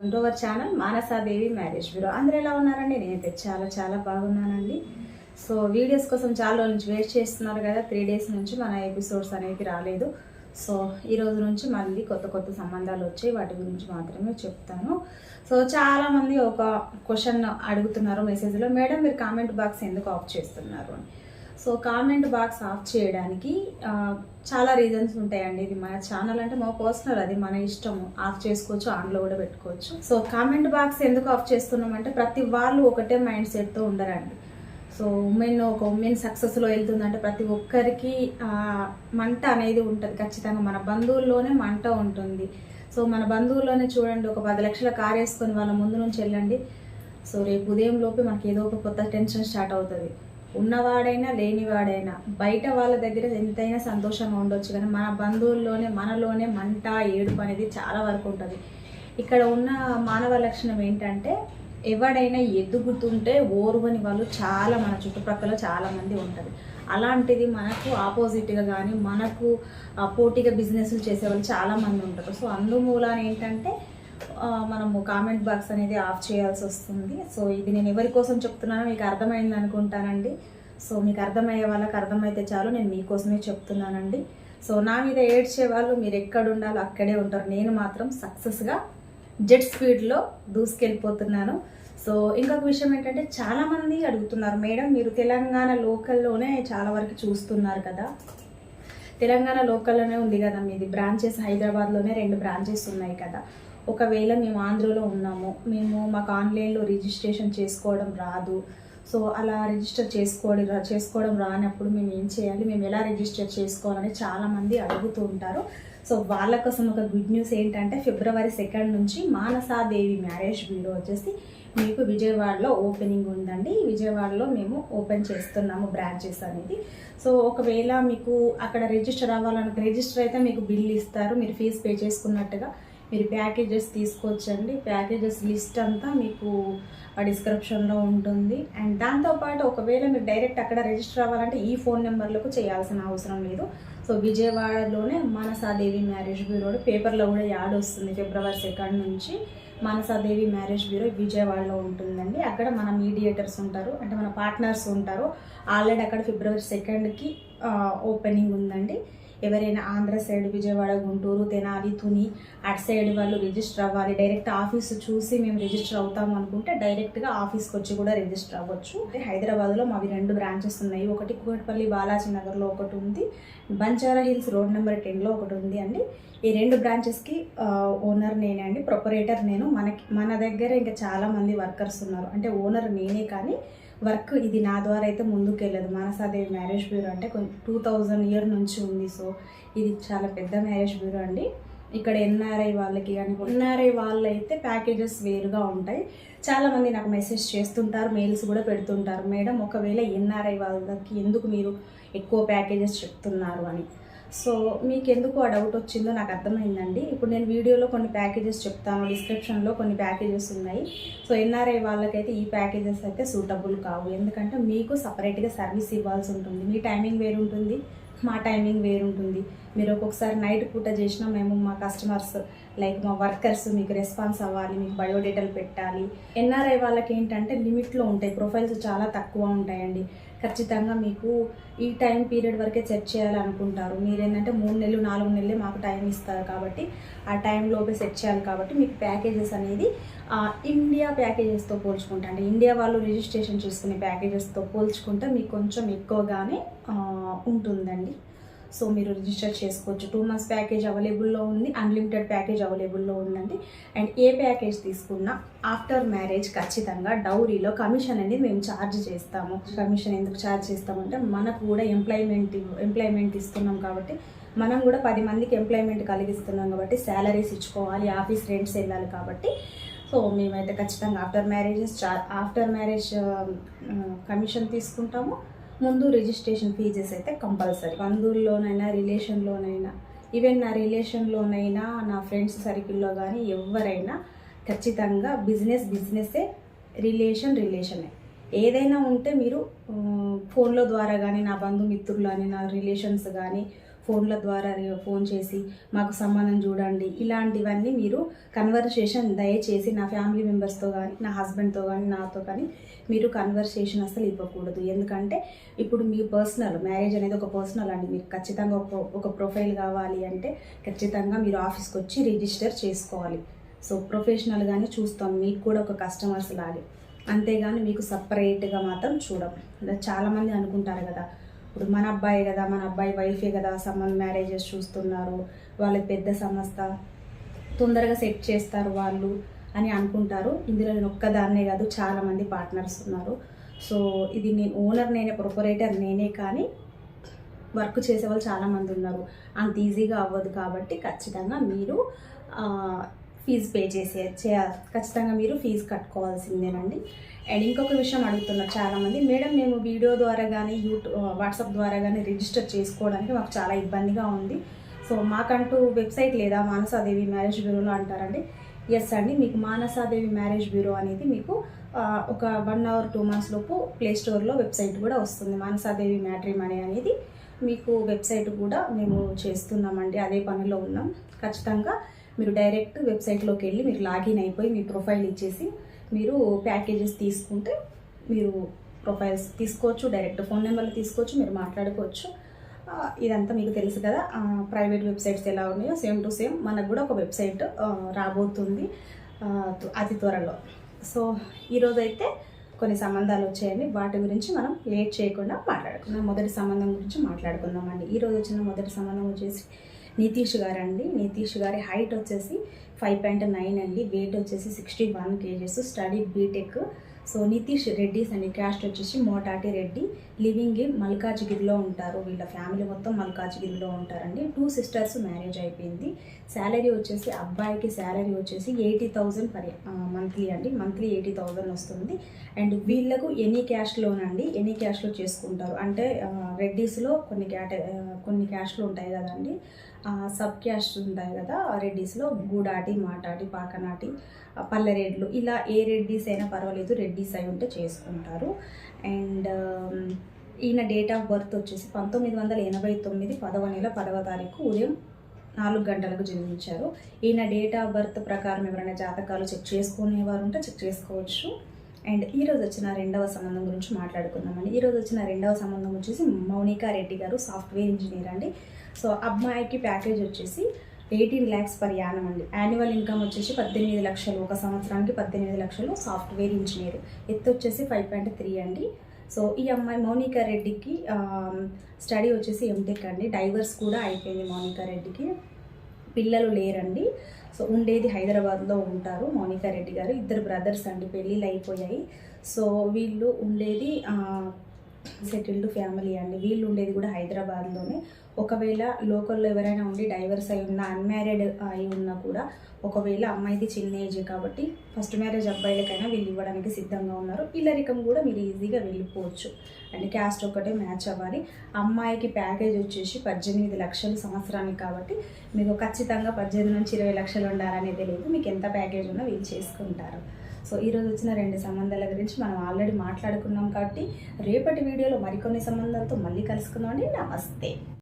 Welcome to our channel Manasadevi marriage bureau అందరూ ఎలా ఉన్నారండి? నేనైతే చాలా చాలా బాగున్నానండి. సో వీడియోస్ కోసం చాలా రోజుల నుంచి వెయిట్ చేస్తున్నారు కదా. త్రీ డేస్ నుంచి మన ఎపిసోడ్స్ అనేది రాలేదు. సో ఈ రోజు నుంచి మళ్ళీ కొత్త కొత్త సంబంధాలు వచ్చాయి. వాటి గురించి మాత్రమే చెప్తాను. సో చాలామంది ఒక క్వశ్చన్ అడుగుతున్నారు మెసేజ్లో మేడం మీరు కామెంట్ బాక్స్ ఎందుకు ఆఫ్ చేస్తున్నారు? అని. సో కామెంట్ బాక్స్ ఆఫ్ చేయడానికి చాలా రీజన్స్ ఉంటాయండి. ఇది మన ఛానల్ అంటే మా పర్సనల్ అది మన ఇష్టం. ఆఫ్ చేసుకోవచ్చు ఆన్లో కూడా పెట్టుకోవచ్చు. సో కామెంట్ బాక్స్ ఎందుకు ఆఫ్ చేస్తున్నామంటే ప్రతి వాళ్ళు ఒకటే మైండ్ సెట్తో ఉండరండి. సో ఉమెన్ ఒక ఉమెన్ సక్సెస్లో వెళ్తుందంటే ప్రతి ఒక్కరికి మంట అనేది ఉంటుంది. ఖచ్చితంగా మన బంధువుల్లోనే మంట ఉంటుంది. సో మన బంధువుల్లోనే చూడండి ఒక పది లక్షల కార్ వేసుకొని వాళ్ళ ముందు నుంచి వెళ్ళండి. సో రేపు ఉదయం లోపే మనకి ఏదో ఒక కొత్త టెన్షన్ స్టార్ట్ అవుతుంది. ఉన్నవాడైనా లేనివాడైనా బయట వాళ్ళ దగ్గర ఎంతైనా సంతోషంగా ఉండొచ్చు. కానీ మన బంధువుల్లోనే మనలోనే మంట ఏడుపు అనేది చాలా వరకు ఉంటుంది. ఇక్కడ ఉన్న మానవ లక్షణం ఏంటంటే ఎవడైనా ఎదుగుతుంటే ఓర్వని వాళ్ళు చాలా మన చుట్టుప్రక్కల చాలామంది ఉంటుంది. అలాంటిది మనకు ఆపోజిట్గా కానీ మనకు పోటీగా బిజినెస్లు చేసేవాళ్ళు చాలామంది ఉంటారు. సో అందుమూలాన ఏంటంటే మనము కామెంట్ బాక్స్ అనేది ఆఫ్ చేయాల్సి వస్తుంది. సో ఇది నేను ఎవరి కోసం చెప్తున్నానో మీకు అర్థమైంది అనుకుంటానండి. సో మీకు అర్థమయ్యే వాళ్ళకి అర్థమైతే చాలు నేను మీకోసమే చెప్తున్నానండి. సో నా మీద ఏడ్చే వాళ్ళు మీరు ఎక్కడ ఉండాలో అక్కడే ఉంటారు. నేను మాత్రం సక్సెస్గా జెట్ స్పీడ్లో దూసుకెళ్ళిపోతున్నాను. సో ఇంకొక విషయం ఏంటంటే చాలామంది అడుగుతున్నారు మేడం మీరు తెలంగాణ లోకల్లోనే చాలా వరకు చూస్తున్నారు కదా. తెలంగాణ లోకల్లోనే ఉంది కదా మీది. బ్రాంచెస్ హైదరాబాద్లోనే రెండు బ్రాంచెస్ ఉన్నాయి కదా. ఒకవేళ మేము ఆంధ్రలో ఉన్నాము మేము మాకు ఆన్లైన్లో రిజిస్ట్రేషన్ చేసుకోవడం రాదు. సో అలా రిజిస్టర్ చేసుకోవడం చేసుకోవడం రానప్పుడు మేము ఏం చేయాలి మేము ఎలా రిజిస్టర్ చేసుకోవాలని చాలామంది అడుగుతూ ఉంటారు. సో వాళ్ళ కోసం ఒక గుడ్ న్యూస్ ఏంటంటే ఫిబ్రవరి సెకండ్ నుంచి మానసాదేవి మ్యారేజ్ బ్యూరో వచ్చేసి మీకు విజయవాడలో ఓపెనింగ్ ఉందండి. విజయవాడలో మేము ఓపెన్ చేస్తున్నాము బ్రాంచెస్ అనేది. సో ఒకవేళ మీకు అక్కడ రిజిస్టర్ అవ్వాలనుకుంటే రిజిస్టర్ అయితే మీకు బిల్ ఇస్తారు మీరు ఫీజు పే చేసుకున్నట్టుగా. మీరు ప్యాకేజెస్ తీసుకొచ్చండి ప్యాకేజెస్ లిస్ట్ అంతా మీకు డిస్క్రిప్షన్లో ఉంటుంది. అండ్ దాంతోపాటు ఒకవేళ మీరు డైరెక్ట్ అక్కడ రిజిస్టర్ అవ్వాలంటే ఈ ఫోన్ నెంబర్లకు చేయాల్సిన అవసరం లేదు. సో విజయవాడలోనే మానసాదేవి మ్యారేజ్ బ్యూరో పేపర్లో కూడా యాడ్ వస్తుంది ఫిబ్రవరి సెకండ్ నుంచి. మానసాదేవి మ్యారేజ్ బ్యూరో విజయవాడలో ఉంటుందండి. అక్కడ మన మీడియేటర్స్ ఉంటారు. అంటే మన పార్ట్నర్స్ ఉంటారు. ఆల్రెడీ అక్కడ ఫిబ్రవరి సెకండ్కి ఓపెనింగ్ ఉందండి. ఎవరైనా ఆంధ్ర సైడ్ విజయవాడ గుంటూరు తెనాలి తుని అటు సైడ్ వాళ్ళు రిజిస్టర్ అవ్వాలి. డైరెక్ట్ ఆఫీస్ చూసి మేము రిజిస్టర్ అవుతాం అనుకుంటే డైరెక్ట్గా ఆఫీస్కి వచ్చి కూడా రిజిస్టర్ అవ్వచ్చు. హైదరాబాద్లో మావి రెండు బ్రాంచెస్ ఉన్నాయి. ఒకటి కూకట్పల్లి బాలాజీ నగర్లో ఒకటి ఉంది. బంజారా హిల్స్ రోడ్ నెంబర్ టెన్లో ఒకటి ఉంది అండి. ఈ రెండు బ్రాంచెస్కి ఓనర్ నేనే అండి. ప్రొపరేటర్ నేను. మనకి మన దగ్గర ఇంకా చాలామంది వర్కర్స్ ఉన్నారు. అంటే ఓనర్ నేనే కానీ వర్క్ ఇది నా ద్వారా అయితే ముందుకు వెళ్ళదు మానసాదేవి మ్యారేజ్ బ్యూరో అంటే కొంచెం టూ థౌజండ్ ఇయర్ నుంచి ఉంది. సో ఇది చాలా పెద్ద మ్యారేజ్ బ్యూరో అండి. ఇక్కడ ఎన్ఆర్ఐ వాళ్ళకి కానీ ఎన్ఆర్ఐ వాళ్ళు అయితే ప్యాకేజెస్ వేరుగా ఉంటాయి. చాలామంది నాకు మెసేజ్ చేస్తుంటారు మెయిల్స్ కూడా పెడుతుంటారు. మేడం ఒకవేళ ఎన్ఆర్ఐ వాళ్ళకి ఎందుకు మీరు ఎక్కువ ప్యాకేజెస్ చెప్తున్నారు? అని. సో మీకు ఎందుకు ఆ డౌట్ వచ్చిందో నాకు అర్థమైందండి. ఇప్పుడు నేను వీడియోలో కొన్ని ప్యాకేజెస్ చెప్తాను డిస్క్రిప్షన్లో కొన్ని ప్యాకేజెస్ ఉన్నాయి. సో ఎన్ఆర్ఐ వాళ్ళకైతే ఈ ప్యాకేజెస్ అయితే సూటబుల్ కావు. ఎందుకంటే మీకు సపరేట్గా సర్వీస్ ఇవ్వాల్సి ఉంటుంది. మీ టైమింగ్ వేరు ఉంటుంది మా టైమింగ్ వేరు ఉంటుంది మీరు ఒక్కొక్కసారి నైట్ పూట చేసినా మేము మా కస్టమర్స్ లైక్ మా వర్కర్స్ మీకు రెస్పాన్స్ అవ్వాలి మీకు బయోడేటాలు పెట్టాలి. ఎన్ఆర్ఐ వాళ్ళకి ఏంటంటే లిమిట్లో ఉంటాయి ప్రొఫైల్స్ చాలా తక్కువ ఉంటాయండి. ఖచ్చితంగా మీకు ఈ టైం పీరియడ్ వరకే సెట్ చేయాలనుకుంటారు. మీరు ఏంటంటే మూడు నెలలు నాలుగు నెలలే మాకు టైం ఇస్తారు కాబట్టి ఆ టైంలోపే సెట్ చేయాలి కాబట్టి మీకు ప్యాకేజెస్ అనేది ఇండియా ప్యాకేజెస్తో పోల్చుకుంటే. అంటే ఇండియా వాళ్ళు రిజిస్ట్రేషన్ చేసుకునే ప్యాకేజెస్తో పోల్చుకుంటే మీకు కొంచెం ఎక్కువగానే ఉంటుందండి. సో మీరు రిజిస్టర్ చేసుకోవచ్చు. టూ మంత్స్ ప్యాకేజ్ అవైలబుల్లో ఉంది అన్లిమిటెడ్ ప్యాకేజ్ అవైలబుల్లో ఉందండి. అండ్ ఏ ప్యాకేజ్ తీసుకున్నా ఆఫ్టర్ మ్యారేజ్ ఖచ్చితంగా డౌరీలో కమిషన్ అనేది మేము ఛార్జ్ చేస్తాము. కమిషన్ ఎందుకు ఛార్జ్ చేస్తామంటే మనకు కూడా ఎంప్లాయ్మెంట్ ఎంప్లాయ్మెంట్ ఇస్తున్నాం కాబట్టి మనం కూడా పది మందికి ఎంప్లాయ్మెంట్ కలిగిస్తున్నాం కాబట్టి శాలరీస్ ఇచ్చుకోవాలి ఆఫీస్ రెంట్స్ వెళ్ళాలి కాబట్టి. సో మేమైతే ఖచ్చితంగా after marriages after marriage commission తీసుకుంటాము. ముందు రిజిస్ట్రేషన్ ఫీజెస్ అయితే కంపల్సరీ బంధువుల్లోనైనా రిలేషన్లోనైనా ఈవెన్ నా రిలేషన్లోనైనా నా ఫ్రెండ్స్ సర్కిల్లో కానీ ఎవరైనా ఖచ్చితంగా బిజినెస్ బిజినెస్సే రిలేషన్ రిలేషనే ఏదైనా ఉంటే మీరు ఫోన్లో ద్వారా కానీ నా బంధుమిత్రులు కానీ నా రిలేషన్స్ కానీ ఫోన్ల ద్వారా ఫోన్ చేసి మాకు సంబంధం చూడండి ఇలాంటివన్నీ మీరు కన్వర్సేషన్ దయచేసి నా ఫ్యామిలీ మెంబర్స్తో కానీ నా హస్బెండ్తో కానీ నాతో కానీ మీరు కన్వర్సేషన్ అసలు ఇవ్వకూడదు. ఎందుకంటే ఇప్పుడు మీ పర్సనల్ మ్యారేజ్ అనేది ఒక పర్సనల్ అండి. మీకు ఖచ్చితంగా ఒక ఒక ప్రొఫైల్ కావాలి అంటే ఖచ్చితంగా మీరు ఆఫీస్కి వచ్చి రిజిస్టర్ చేసుకోవాలి. సో ప్రొఫెషనల్గానే చూస్తాం. మీకు కూడా ఒక కస్టమర్స్ లాగే. అంతేగాని మీకు సపరేట్గా మాత్రం చూడం. చాలామంది అనుకుంటారు కదా ఇప్పుడు మన అబ్బాయి కదా మన అబ్బాయి వైఫే కదా సంబంధ మ్యారేజెస్ చూస్తున్నారు వాళ్ళ పెద్ద సంస్థ తొందరగా సెట్ చేస్తారు వాళ్ళు అని అనుకుంటారు. ఇందులో నేను ఒక్కదాన్నే కాదు చాలామంది పార్ట్నర్స్ ఉన్నారు. సో ఇది నేను ఓనర్ నేనే ప్రొపరేటర్ నేనే కానీ వర్క్ చేసే వాళ్ళు చాలామంది ఉన్నారు. అంత ఈజీగా అవ్వదు కాబట్టి ఖచ్చితంగా మీరు ఫీజు పే చేసే చేయాలి ఖచ్చితంగా మీరు ఫీజు కట్టుకోవాల్సిందేనండి. అండ్ ఇంకొక విషయం అడుగుతున్నారు చాలామంది మేడం మేము వీడియో ద్వారా కానీ యూట్యూబ్ వాట్సాప్ ద్వారా కానీ రిజిస్టర్ చేసుకోవడానికి మాకు చాలా ఇబ్బందిగా ఉంది. సో మాకంటూ వెబ్సైట్ లేదా మానసాదేవి మ్యారేజ్ బ్యూరోలో అంటారండి. ఎస్ అండి మీకు మానసాదేవి మ్యారేజ్ బ్యూరో అనేది మీకు ఒక వన్ అవర్ టూ మంత్స్ లోపు ప్లే స్టోర్లో వెబ్సైట్ కూడా వస్తుంది. మానసాదేవి మ్యాట్రిమనీ అనేది మీకు వెబ్సైట్ కూడా మేము చేస్తున్నామండి. అదే పనిలో ఉన్నాం. ఖచ్చితంగా మీరు డైరెక్ట్ వెబ్సైట్లోకి వెళ్ళి మీరు లాగిన్ అయిపోయి మీ ప్రొఫైల్ ఇచ్చేసి మీరు ప్యాకేజెస్ తీసుకుంటే మీరు ప్రొఫైల్స్ తీసుకోవచ్చు డైరెక్ట్ ఫోన్ నెంబర్లు తీసుకోవచ్చు మీరు మాట్లాడుకోవచ్చు. ఇదంతా మీకు తెలుసు కదా. ప్రైవేట్ వెబ్సైట్స్ ఎలా ఉన్నాయో సేమ్ టు సేమ్ మనకు కూడా ఒక వెబ్సైట్ రాబోతుంది అతి త్వరలో. సో ఈరోజైతే కొన్ని సంబంధాలు వచ్చాయండి. వాటి గురించి మనం లేట్ చేయకుండా మాట్లాడుకుందాం. మొదటి సంబంధం గురించి మాట్లాడుకుందామండి. ఈరోజు వచ్చిన మొదటి సంబంధం వచ్చేసి నితీష్ గారు అండి నితీష్ గారి హైట్ వచ్చేసి ఫైవ్ పాయింట్ నైన్ అండి. వెయిట్ వచ్చేసి sixty one KGs study BTech so Nitish Reddys అండి. క్యాస్ట్ వచ్చేసి మోటాటి రెడ్డి. లివింగ్ ఇన్ మల్కాజ్గిరిలో ఉంటారు. వీళ్ళ ఫ్యామిలీ మొత్తం మల్కాజ్గిరిలో ఉంటారండి. టూ సిస్టర్స్ మ్యారేజ్ అయిపోయింది. శాలరీ వచ్చేసి అబ్బాయికి శాలరీ వచ్చేసి ఎయిటీ థౌజండ్ పర్ మంత్లీ అండి. మంత్లీ ఎయిటీ థౌజండ్ వస్తుంది. అండ్ వీళ్ళకు ఎనీ క్యాష్లోనండి ఎనీ క్యాష్లో చేసుకుంటారు. అంటే రెడ్డీస్లో కొన్ని క్యాట కొన్ని క్యాష్లు ఉంటాయి కదండి. సబ్ క్యాస్ట్ ఉంటాయి కదా రెడ్డీస్లో. గూడాటి మాటాటి పాకనాటి పల్లె పల్లెరెడ్లు ఇలా ఏ రెడ్డీస్ అయినా పర్వాలేదు రెడ్డీస్ అయి ఉంటే చేసుకుంటారు. అండ్ ఈయన డేట్ ఆఫ్ బర్త్ వచ్చేసి పంతొమ్మిది వందల ఎనభై తొమ్మిది పదవ నెల పదవ తారీఖు ఉదయం నాలుగు గంటలకు జన్మించారు. ఈయన డేట్ ఆఫ్ బర్త్ ప్రకారం ఎవరైనా జాతకాలు చెక్ చేసుకునేవారు ఉంటే చెక్ చేసుకోవచ్చు. అండ్ ఈరోజు వచ్చిన రెండవ సంబంధం గురించి మాట్లాడుకుందామండి. ఈరోజు వచ్చిన రెండవ సంబంధం వచ్చేసి మౌనికా రెడ్డి గారు సాఫ్ట్వేర్ ఇంజనీర్ అండి. సో అమ్మాయికి ప్యాకేజ్ వచ్చేసి ఎయిటీన్ ల్యాక్స్ పర్ యానం అండి. యాన్యువల్ ఇన్కమ్ వచ్చేసి పద్దెనిమిది లక్షలు ఒక సంవత్సరానికి పద్దెనిమిది లక్షలు సాఫ్ట్వేర్ ఇంజనీర్. ఎత్తు వచ్చేసి ఫైవ్ పాయింట్ త్రీ అండి. సో ఈ అమ్మాయి మౌనికా రెడ్డికి స్టడీ వచ్చేసి ఎంటెక్ అండి. డైవర్స్ కూడా అయిపోయింది మౌనికా రెడ్డికి. పిల్లలు లేరండి. సో ఉండేది హైదరాబాద్లో ఉంటారు మౌనికా రెడ్డి గారు. ఇద్దరు బ్రదర్స్ అండి పెళ్ళిళ్ళు అయిపోయాయి. సో వీళ్ళు ఉండేది సెటిల్డ్ ఫ్యామిలీ అండి. వీళ్ళు ఉండేది కూడా హైదరాబాద్లోనే. ఒకవేళ లోకల్లో ఎవరైనా ఉండి డైవర్స్ అయి ఉన్నా అన్మ్యారీడ్ అయి ఉన్నా కూడా ఒకవేళ అమ్మాయిది చిన్న ఏజ్ కాబట్టి ఫస్ట్ మ్యారేజ్ అబ్బాయిలకైనా వీళ్ళు ఇవ్వడానికి సిద్ధంగా ఉన్నారు. ఇల్లరికం కూడా మీరు ఈజీగా వెళ్ళిపోవచ్చు. అండ్ క్యాస్ట్ ఒక్కటే మ్యాచ్ అవ్వాలి. అమ్మాయికి ప్యాకేజ్ వచ్చేసి పద్దెనిమిది లక్షలు సంవత్సరానికి కాబట్టి మీకు ఖచ్చితంగా పద్దెనిమిది నుంచి ఇరవై లక్షలు ఉండాలనేది లేదు. మీకు ఎంత ప్యాకేజ్ ఉన్నా వీళ్ళు చేసుకుంటారు. సో ఈరోజు వచ్చిన రెండు సంబంధాల గురించి మనం ఆల్రెడీ మాట్లాడుకున్నాం కాబట్టి రేపటి వీడియోలో మరికొన్ని సంబంధాలతో మళ్ళీ కలుసుకుందాం అండి. నమస్తే.